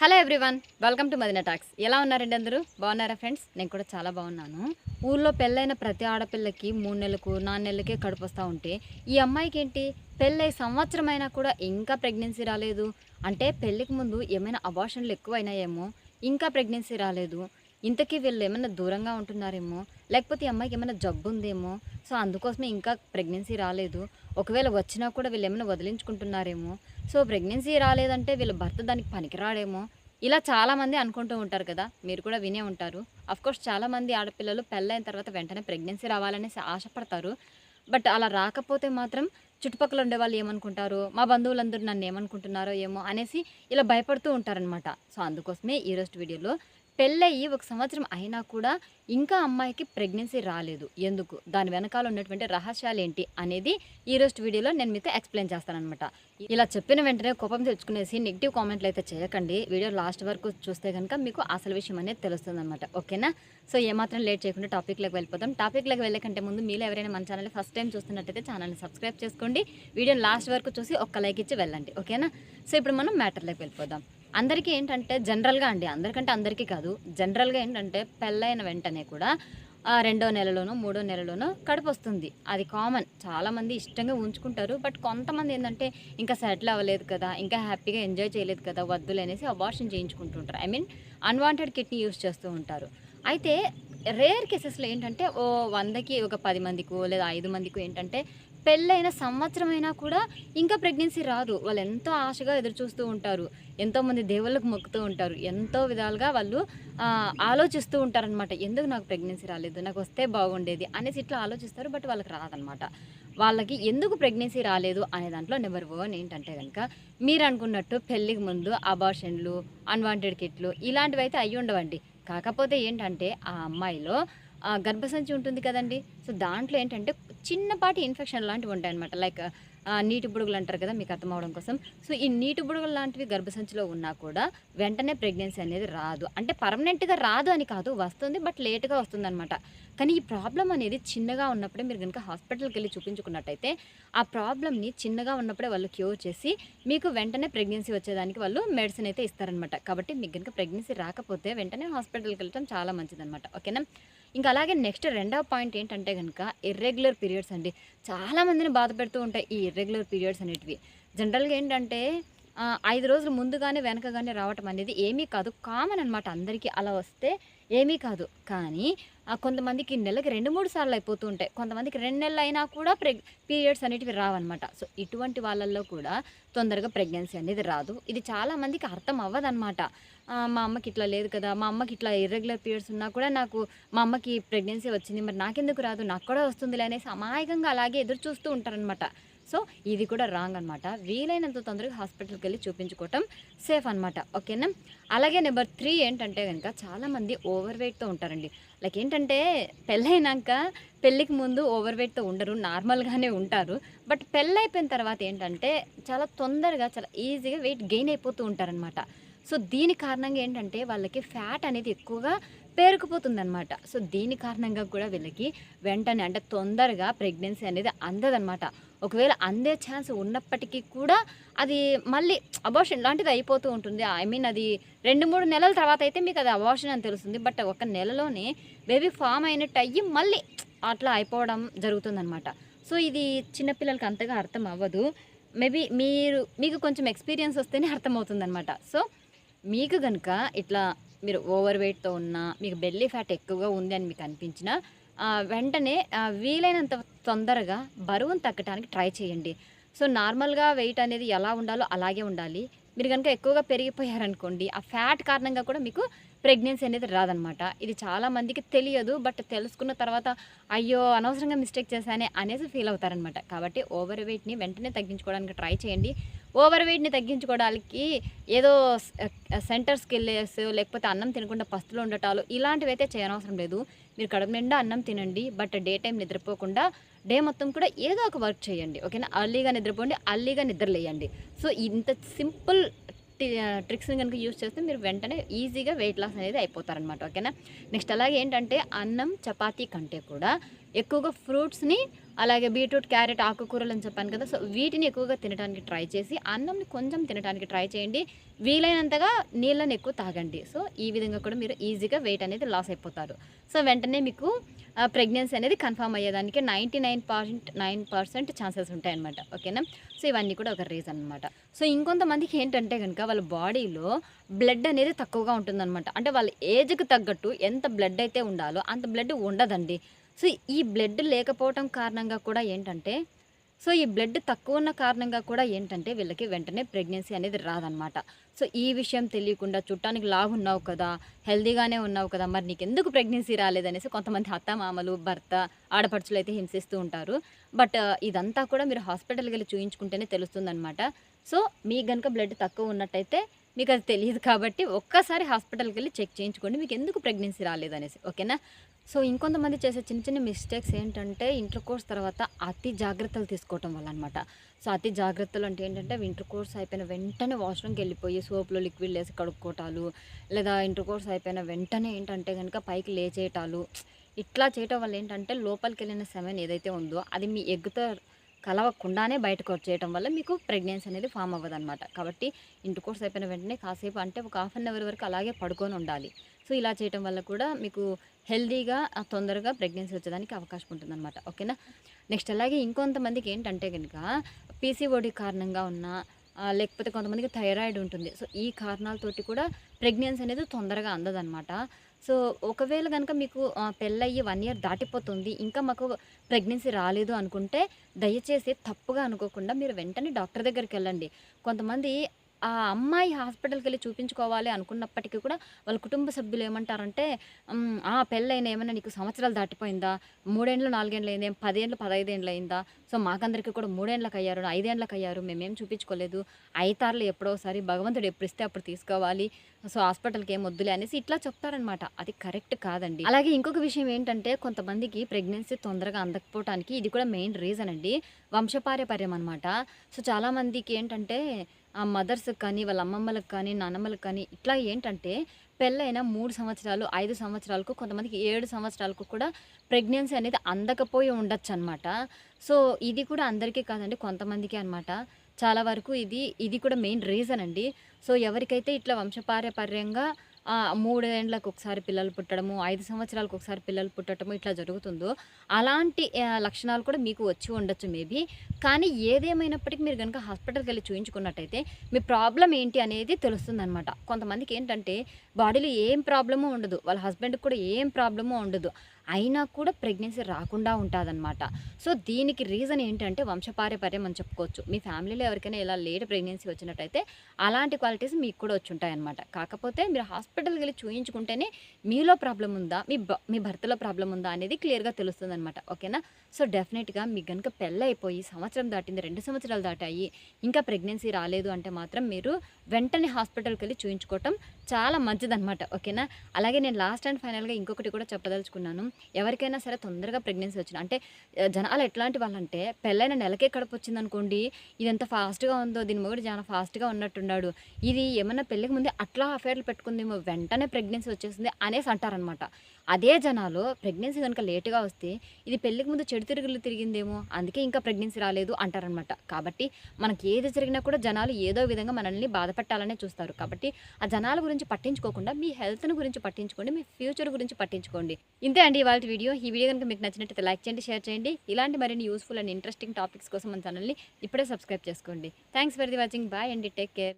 Hello everyone welcome to Madina talks. ఎలా ఉన్నారండి అందరూ? బాగున్నారా ఫ్రెండ్స్? నేను కూడా చాలా బాగున్నాను. ఊళ్ళో పెళ్ళైన ప్రతి ఆడపిల్లకి మూడు నెలలకు నాలుగు నెలలకే కడుపు వస్తూ ఉంటే ఈ అమ్మాయికి ఏంటి పెళ్ళై సంవత్సరం అయినా కూడా ఇంకా ప్రెగ్నెన్సీ రాలేదు. అంటే పెళ్ళికి ముందు ఏమైనా అబార్షన్లు ఎక్కువైనాయేమో ఇంకా ప్రెగ్నెన్సీ రాలేదు. ఇంతకీ వీళ్ళు ఏమైనా దూరంగా ఉంటున్నారేమో? లేకపోతే ఈ అమ్మాయికి ఏమైనా జబ్బు ఉందేమో? సో అందుకోసమే ఇంకా ప్రెగ్నెన్సీ రాలేదు. ఒకవేళ వచ్చినా కూడా వీళ్ళు ఏమైనా వదిలించుకుంటున్నారేమో? సో ప్రెగ్నెన్సీ రాలేదంటే వీళ్ళ భర్త దానికి పనికిరాడేమో? ఇలా చాలామంది అనుకుంటూ ఉంటారు కదా. మీరు కూడా వినే ఉంటారు. అఫ్కోర్స్ చాలామంది ఆడపిల్లలు పెళ్ళైన తర్వాత వెంటనే ప్రెగ్నెన్సీ రావాలనేసి ఆశపడతారు. బట్ అలా రాకపోతే మాత్రం చుట్టుపక్కల ఉండే వాళ్ళు ఏమనుకుంటారు? మా బంధువులందరూ నన్ను ఏమనుకుంటున్నారో ఏమో అనేసి ఇలా భయపడుతూ ఉంటారనమాట సో అందుకోసమే ఈరోజు వీడియోలో పెళ్ళయ్యి ఒక సంవత్సరం అయినా కూడా ఇంకా అమ్మాయికి ప్రెగ్నెన్సీ రాలేదు. ఎందుకు? దాని వెనకాల ఉన్నటువంటి రహస్యాలు ఏంటి అనేది ఈ రోజు వీడియోలో నేను మీతో ఎక్స్ప్లెయిన్ చేస్తానమాట ఇలా చెప్పిన వెంటనే కోపం తెచ్చుకునేసి నెగిటివ్ కామెంట్లు అయితే చేయకండి. వీడియో లాస్ట్ వరకు చూస్తే కనుక మీకు అసలు విషయం అనేది తెలుస్తుంది అనమాట ఓకేనా? సో ఏమాత్రం లేట్ చేయకుండా టాపిక్లోకి వెళ్ళిపోతాం టాపిక్లోకి వెళ్ళే కంటే ముందు మీరు ఎవరైనా మన ఛానల్ ఫస్ట్ టైం చూస్తున్నట్టయితే ఛానల్ని సబ్స్క్రైబ్ చేసుకోండి. వీడియో లాస్ట్ వరకు చూసి ఒక్క లైక్ ఇచ్చి వెళ్ళండి. ఓకేనా? సో ఇప్పుడు మనం మ్యాటర్లోకి వెళ్ళిపోదాం. అందరికీ ఏంటంటే జనరల్గా అండి అందరికంటే అందరికీ కాదు జనరల్గా ఏంటంటే పెళ్ళైన వెంటనే కూడా రెండో నెలలోనో మూడో నెలలోనో కడుపు వస్తుంది. అది కామన్. చాలామంది ఇష్టంగా ఉంచుకుంటారు. బట్ కొంతమంది ఏంటంటే ఇంకా సెటిల్ అవ్వలేదు కదా ఇంకా హ్యాపీగా ఎంజాయ్ చేయలేదు కదా వద్దులు అనేసి abortion చేయించుకుంటుంటారు. I mean unwanted kidney use చేస్తూ ఉంటారు. అయితే రేర్ కేసెస్లో ఏంటంటే ఓ వందకి ఒక పది మందికో లేదా ఐదు మందికో ఏంటంటే పెళ్ళైన సంవత్సరం అయినా కూడా ఇంకా ప్రెగ్నెన్సీ రాదు. వాళ్ళు ఎంతో ఆశగా ఎదురు చూస్తూ ఉంటారు ఎంతోమంది దేవుళ్ళకు మొక్కుతూ ఉంటారు. ఎంతో విధాలుగా వాళ్ళు ఆలోచిస్తూ ఉంటారనమాట ఎందుకు నాకు ప్రెగ్నెన్సీ రాలేదు? నాకు వస్తే బాగుండేది అనేసి ఇట్లా ఆలోచిస్తారు. బట్ వాళ్ళకి రాదనమాట వాళ్ళకి ఎందుకు ప్రెగ్నెన్సీ రాలేదు అనే దాంట్లో నెంబర్ వన్ ఏంటంటే కనుక మీరు అనుకున్నట్టు పెళ్ళికి ముందు అబార్షన్లు అన్వాంటెడ్ కిట్లు ఇలాంటివి అయితే అయ్యి ఉండవండి. కాకపోతే ఏంటంటే ఆ అమ్మాయిలో గర్భసంచి ఉంటుంది కదండి. సో దాంట్లో ఏంటంటే చిన్నపాటి ఇన్ఫెక్షన్ లాంటివి ఉంటాయి అనమాట లైక్ నీటి బుడుగులు అంటారు కదా మీకు అర్థం అవడం కోసం. సో ఈ నీటి బుడుగులు లాంటివి గర్భసంచిలో ఉన్నా కూడా వెంటనే ప్రెగ్నెన్సీ అనేది రాదు. అంటే పర్మనెంట్గా రాదు అని కాదు వస్తుంది బట్ లేట్గా వస్తుంది అనమాట కానీ ఈ ప్రాబ్లం అనేది చిన్నగా ఉన్నప్పుడే మీరు కనుక హాస్పిటల్కి వెళ్ళి చూపించుకున్నట్టయితే ఆ ప్రాబ్లమ్ని చిన్నగా ఉన్నప్పుడే వాళ్ళు క్యూర్ చేసి మీకు వెంటనే ప్రెగ్నెన్సీ వచ్చేదానికి వాళ్ళు మెడిసిన్ అయితే ఇస్తారనమాట కాబట్టి మీకు కనుక ప్రెగ్నెన్సీ రాకపోతే వెంటనే హాస్పిటల్కి వెళ్ళటం చాలా మంచిదన్నమాట. ఓకేనా? ఇంకా అలాగే నెక్స్ట్ రెండవ పాయింట్ ఏంటంటే కనుక ఇర్రెగ్యులర్ పీరియడ్స్ అండి. చాలా మందిని బాధ పెడుతూ ఉంటాయి ఈ ఇర్రెగ్యులర్ పీరియడ్స్ అనేటివి. జనరల్గా ఏంటంటే ఐదు రోజులు ముందుగానే వెనకగానే రావటం అనేది ఏమీ కాదు. కామన్ అనమాట అందరికీ అలా వస్తే ఏమీ కాదు. కానీ కొంతమందికి నెలకి రెండు మూడు సార్లు అయిపోతూ ఉంటాయి. కొంతమందికి రెండు నెలలు అయినా కూడా ప్రెగ్ పీరియడ్స్ అనేటివి రావన్నమాట. సో ఇటువంటి వాళ్ళల్లో కూడా తొందరగా ప్రెగ్నెన్సీ అనేది రాదు. ఇది చాలామందికి అర్థం అవ్వదన్నమాట. మా అమ్మకి ఇట్లా లేదు కదా మా అమ్మకి ఇట్లా ఇర్రెగ్యులర్ పీరియడ్స్ ఉన్నా కూడా నాకు మా అమ్మకి ప్రెగ్నెన్సీ వచ్చింది మరి నాకెందుకు రాదు? నాకు కూడా వస్తుందిలే అనేసి అమాయకంగా అలాగే ఎదురు చూస్తూ ఉంటారనమాట సో ఇది కూడా రాంగ్ అనమాట వీలైనంత తొందరగా హాస్పిటల్కి వెళ్ళి చూపించుకోవటం సేఫ్ అనమాట ఓకేనా? అలాగే నెంబర్ త్రీ ఏంటంటే కనుక చాలామంది ఓవర్ వెయిట్తో ఉంటారండి. లైక్ ఏంటంటే పెళ్ళైనాక పెళ్ళికి ముందు ఓవర్ వెయిట్తో ఉండరు నార్మల్గానే ఉంటారు. బట్ పెళ్ళైపోయిన తర్వాత ఏంటంటే చాలా తొందరగా చాలా ఈజీగా వెయిట్ గెయిన్ అయిపోతూ ఉంటారనమాట సో దీని కారణంగా ఏంటంటే వాళ్ళకి ఫ్యాట్ అనేది ఎక్కువగా పేరుకుపోతుందనమాట సో దీని కారణంగా కూడా వీళ్ళకి వెంటనే అంటే తొందరగా ప్రెగ్నెన్సీ అనేది అందదనమాట ఒకవేళ అందే ఛాన్స్ ఉన్నప్పటికీ కూడా అది మళ్ళీ అబార్షన్ లాంటిది అయిపోతూ ఉంటుంది. ఐ మీన్ అది రెండు మూడు నెలల తర్వాత అయితే మీకు అది అబార్షన్ అని తెలుస్తుంది. బట్ ఒక నెలలోనే బేబీ ఫామ్ అయినట్టు అయ్యి మళ్ళీ అట్లా అయిపోవడం జరుగుతుందనమాట సో ఇది చిన్నపిల్లలకి అంతగా అర్థం అవ్వదు. మేబీ మీరు మీకు కొంచెం ఎక్స్పీరియన్స్ వస్తేనే అర్థమవుతుందనమాట సో మీకు కనుక ఇట్లా మీరు ఓవర్ వెయిట్తో ఉన్నా మీకు బెల్లీ ఫ్యాట్ ఎక్కువగా ఉంది అని మీకు అనిపించినా వెంటనే వీలైనంత తొందరగా బరువును తగ్గడానికి ట్రై చేయండి. సో నార్మల్గా వెయిట్ అనేది ఎలా ఉండాలో అలాగే ఉండాలి. మీరు కనుక ఎక్కువగా పెరిగిపోయారనుకోండి ఆ ఫ్యాట్ కారణంగా కూడా మీకు ప్రెగ్నెన్సీ అనేది రాదనమాట. ఇది చాలా మందికి తెలియదు బట్ తెలుసుకున్న తర్వాత అయ్యో అనవసరంగా మిస్టేక్ చేశానే అనేసి ఫీల్ అవుతారనమాట. కాబట్టి ఓవర్ వెయిట్ని వెంటనే తగ్గించుకోవడానికి ట్రై చేయండి. ఓవర్ వెయిట్ని తగ్గించుకోవడానికి ఏదో సెంటర్స్కి వెళ్ళేసి లేకపోతే అన్నం తినకుండా పస్తులు ఉండటాలు ఇలాంటివి అయితే చేయనవసరం లేదు. మీరు కడుపు నిండా అన్నం తినండి బట్ డే టైం నిద్రపోకుండా డే మొత్తం కూడా ఏదో ఒక వర్క్ చేయండి ఓకేనా? అర్లీగా నిద్రపోండి అర్లీగా నిద్రలేయండి. సో ఇంత సింపుల్ ట్రిక్స్ని కనుక యూజ్ చేస్తే మీరు వెంటనే ఈజీగా వెయిట్ లాస్ అనేది అయిపోతారనమాట ఓకేనా? నెక్స్ట్ అలాగే ఏంటంటే అన్నం చపాతీ కంటే కూడా ఎక్కువగా ఫ్రూట్స్ని అలాగే బీట్రూట్ క్యారెట్ ఆకుకూరలు అని చెప్పాను కదా సో వీటిని ఎక్కువగా తినడానికి ట్రై చేసి అన్నంని కొంచెం తినడానికి ట్రై చేయండి. వీలైనంతగా నీళ్ళని ఎక్కువ తాగండి. సో ఈ విధంగా కూడా మీరు ఈజీగా వెయిట్ అనేది లాస్ అయిపోతారు. సో వెంటనే మీకు ప్రెగ్నెన్సీ అనేది కన్ఫర్మ్ అయ్యేదానికి ninety nine point nine percent chances ఉంటాయన్నమాట. ఓకేనా? సో ఇవన్నీ కూడా ఒక రీజన్ అనమాట సో ఇంకొంతమందికి ఏంటంటే కనుక వాళ్ళ బాడీలో బ్లడ్ అనేది తక్కువగా ఉంటుందన్నమాట. అంటే వాళ్ళ ఏజ్కి తగ్గట్టు ఎంత బ్లడ్ అయితే ఉండాలో అంత బ్లడ్ ఉండదండి. సో ఈ బ్లడ్ లేకపోవటం కారణంగా కూడా ఏంటంటే సో ఈ బ్లడ్ తక్కువ ఉన్న కారణంగా కూడా ఏంటంటే వీళ్ళకి వెంటనే ప్రెగ్నెన్సీ అనేది రాదనమాట సో ఈ విషయం తెలియకుండా చుట్టానికి లాగున్నావు కదా హెల్దీగానే ఉన్నావు కదా మరి నీకు ఎందుకు ప్రెగ్నెన్సీ రాలేదనేసి కొంతమంది అత్త మామలు భర్త ఆడపడుచులు అయితే హింసిస్తూ ఉంటారు. బట్ ఇదంతా కూడా మీరు హాస్పిటల్కి వెళ్ళి చూయించుకుంటేనే తెలుస్తుందనమాట సో మీకు కనుక బ్లడ్ తక్కువ ఉన్నట్టయితే మీకు అది తెలియదు కాబట్టి ఒక్కసారి హాస్పిటల్కి వెళ్ళి చెక్ చేయించుకోండి. మీకు ఎందుకు ప్రెగ్నెన్సీ రాలేదనేసి ఓకేనా? సో ఇంకొంతమంది చేసే చిన్న చిన్న మిస్టేక్స్ ఏంటంటే ఇంటర్ కోర్స్ తర్వాత అతి జాగ్రత్తలు తీసుకోవటం వల్ల అనమాట సో అతి జాగ్రత్తలు అంటే ఏంటంటే ఇంటర్ కోర్స్ అయిపోయిన వెంటనే వాష్రూమ్కి వెళ్ళిపోయి సోప్లో లిక్విడ్ లేసి కడుక్కోవటాలు లేదా ఇంటర్ కోర్స్ అయిపోయిన వెంటనే ఏంటంటే కనుక పైకి లేచేయటాలు. ఇట్లా చేయటం వల్ల ఏంటంటే లోపలికి వెళ్ళిన సెమెన్ ఏదైతే ఉందో అది మీ ఎగ్గుతో కలవకుండానే బయటకు వచ్చేయటం వల్ల మీకు ప్రెగ్నెన్సీ అనేది ఫామ్ అవ్వదు అనమాట కాబట్టి ఇంటి కోర్స్ అయిపోయిన వెంటనే కాసేపు అంటే ఒక హాఫ్ అన్ అవర్ వరకు అలాగే పడుకొని ఉండాలి. సో ఇలా చేయటం వల్ల కూడా మీకు హెల్దీగా తొందరగా ప్రెగ్నెన్సీ వచ్చేదానికి అవకాశం ఉంటుందన్నమాట. ఓకేనా? నెక్స్ట్ అలాగే ఇంకొంతమందికి ఏంటంటే కనుక పీసీఓడి కారణంగా ఉన్న లేకపోతే కొంతమందికి థైరాయిడ్ ఉంటుంది. సో ఈ కారణాలతోటి కూడా ప్రెగ్నెన్సీ అనేది తొందరగా అందదన్నమాట. సో ఒకవేళ కనుక మీకు పెళ్ళయ్యి వన్ ఇయర్ దాటిపోతుంది ఇంకా మాకు ప్రెగ్నెన్సీ రాలేదు అనుకుంటే దయచేసి తప్పుగా అనుకోకుండా మీరు వెంటనే డాక్టర్ దగ్గరికి వెళ్ళండి. కొంతమంది ఆ అమ్మాయి హాస్పిటల్కి వెళ్ళి చూపించుకోవాలి అనుకున్నప్పటికీ కూడా వాళ్ళ కుటుంబ సభ్యులు ఏమంటారంటే ఆ పెళ్ళైన ఏమైనా నీకు సంవత్సరాలు దాటిపోయిందా? మూడేండ్లు నాలుగేళ్ళు అయింది? పదేండ్లు పదైదేళ్ళు అయిందా? సో మాకందరికీ కూడా మూడేళ్ళకి అయ్యారు ఐదేళ్ళకి అయ్యారు మేమేం చూపించుకోలేదు. ఐతార్లు ఎప్పుడోసారి భగవంతుడు ఎప్పుడు ఇస్తే అప్పుడు తీసుకోవాలి. సో హాస్పిటల్కి ఏం వద్దులే అనేసి ఇట్లా చెప్తారనమాట. అది కరెక్ట్ కాదండి. అలాగే ఇంకొక విషయం ఏంటంటే కొంతమందికి ప్రెగ్నెన్సీ తొందరగా అందకపోవటానికి ఇది కూడా మెయిన్ రీజన్ అండి. వంశపారపర్యం అనమాట సో చాలామందికి ఏంటంటే ఆ మదర్స్ కానీ వాళ్ళ అమ్మమ్మలకు కానీ నాన్నమ్మలకు కానీ ఇట్లా ఏంటంటే పెళ్ళైన మూడు సంవత్సరాలు ఐదు సంవత్సరాలకు కొంతమందికి ఏడు సంవత్సరాలకు కూడా ప్రెగ్నెన్సీ అనేది అందకపోయి ఉండొచ్చు అనమాట సో ఇది కూడా అందరికీ కాదండి కొంతమందికి అనమాట. చాలా వరకు ఇది ఇది కూడా మెయిన్ రీజన్ అండి. సో ఎవరికైతే ఇట్లా వంశపారపర్యంగా మూడేండ్లకు ఒకసారి పిల్లలు పుట్టడము ఐదు సంవత్సరాలకు ఒకసారి పిల్లలు పుట్టడము ఇట్లా జరుగుతుందో అలాంటి లక్షణాలు కూడా మీకు వచ్చి ఉండొచ్చు మేబీ కానీ ఏదేమైనప్పటికీ మీరు కనుక హాస్పిటల్కి వెళ్ళి చూయించుకున్నట్టయితే మీ ప్రాబ్లం ఏంటి అనేది తెలుస్తుందన్నమాట. కొంతమందికి ఏంటంటే బాడీలో ఏం ప్రాబ్లము ఉండదు. వాళ్ళ హస్బెండ్కి కూడా ఏం ప్రాబ్లము ఉండదు. అయినా కూడా ప్రెగ్నెన్సీ రాకుండా ఉంటుందన్నమాట. సో దీనికి రీజన్ ఏంటంటే వంశపారపర్యం అని చెప్పుకోవచ్చు. మీ ఫ్యామిలీలో ఎవరికైనా ఇలా లేట్ ప్రెగ్నెన్సీ వచ్చినట్టయితే అలాంటి క్వాలిటీస్ మీకు కూడా వచ్చి ఉంటాయన్నమాట కాకపోతే మీరు హాస్పిటల్కి వెళ్ళి చూయించుకుంటేనే మీలో ప్రాబ్లం ఉందా మీ మీ భర్తలో ప్రాబ్లం ఉందా అనేది క్లియర్గా తెలుస్తుంది అనమాట ఓకేనా? సో డెఫినెట్గా మీకు కనుక పెళ్ళైపోయి సంవత్సరం దాటింది రెండు సంవత్సరాలు దాటాయి ఇంకా ప్రెగ్నెన్సీ రాలేదు అంటే మాత్రం మీరు వెంటనే హాస్పిటల్కి వెళ్ళి చూయించుకోవటం చాలా మంచిదన్నమాట ఓకేనా? అలాగే నేను లాస్ట్ అండ్ ఫైనల్గా ఇంకొకటి కూడా చెప్పదలుచుకున్నాను. ఎవరికైనా సరే తొందరగా ప్రెగ్నెన్సీ వచ్చిన అంటే జనాలు ఎట్లాంటి వాళ్ళంటే పెళ్ళైన నెలకే కడుపు వచ్చింది అనుకోండి ఇది ఎంత ఫాస్ట్గా ఉందో దీని మొగుడు చాలా ఫాస్ట్గా ఉన్నట్టున్నాడు ఇది ఏమన్నా పెళ్ళికి ముందే అట్లా అఫేర్లు పెట్టుకుందేమో వెంటనే ప్రెగ్నెన్సీ వచ్చేసింది అనేసి అంటారనమాట అదే జనాలు ప్రెగ్నెన్సీ కనుక లేటుగా వస్తే ఇది పెళ్ళికి ముందు చెడు తిరుగులు తిరిగిందేమో అందుకే ఇంకా ప్రెగ్నెన్సీ రాలేదు అంటారనమాట కాబట్టి మనకి ఏది జరిగినా కూడా జనాలు ఏదో విధంగా మనల్ని బాధపెట్టాలనే చూస్తారు. కాబట్టి ఆ జనాల గురించి గురించి పట్టించుకోకుండా మీ హెల్త్ని గురించి పట్టించుకోండి మీ ఫ్యూచర్ గురించి పట్టించుకోండి. ఇంతే అండి ఇవాళ వీడియో. ఈ వీడియో కనుక మీకు నచ్చినట్లయితే లైక్ చేయండి షేర్ చేయండి. ఇలాంటి మరిన్ని యూస్ఫుల్ అండ్ ఇంట్రెస్టింగ్ టాపిక్స్ కోసం మన ఛానల్ని ఇప్పుడే సబ్స్క్రైబ్ చేసుకోండి. Thanks for the watching. Bye అండి. Take care.